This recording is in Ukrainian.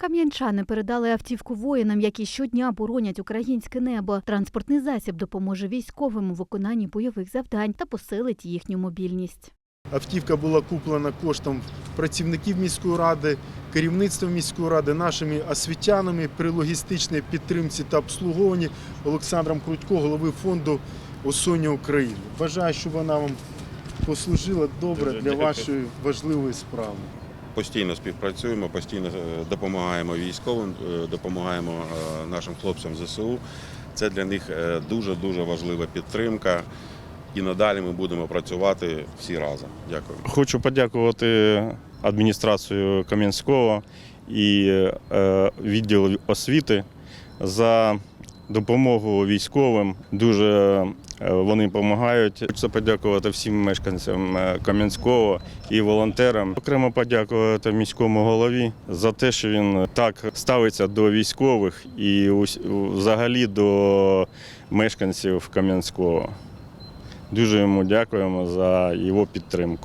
Кам'янчани передали автівку воїнам, які щодня боронять українське небо. Транспортний засіб допоможе військовим у виконанні бойових завдань та посилить їхню мобільність. Автівка була куплена коштом працівників міської ради, керівництва міської ради, нашими освітянами при логістичній підтримці та обслуговуванні Олександром Крутько, голови фонду Осоння України. Бажаю, щоб вона вам послужила добре для вашої важливої справи. Постійно співпрацюємо, постійно е, допомагаємо військовим, е, допомагаємо е, нашим хлопцям ЗСУ. Це для них е, дуже-дуже важлива підтримка. І надалі ми будемо працювати всі разом. Дякую. Хочу подякувати адміністрацію Кам'янського і відділу освіти за допомогу військовим. Дуже вони допомагають. Хочу подякувати всім мешканцям е, Кам'янського і волонтерам. Окремо подякувати міському голові за те, що він так ставиться до військових і взагалі до мешканців Кам'янського. Дуже йому дякуємо за його підтримку.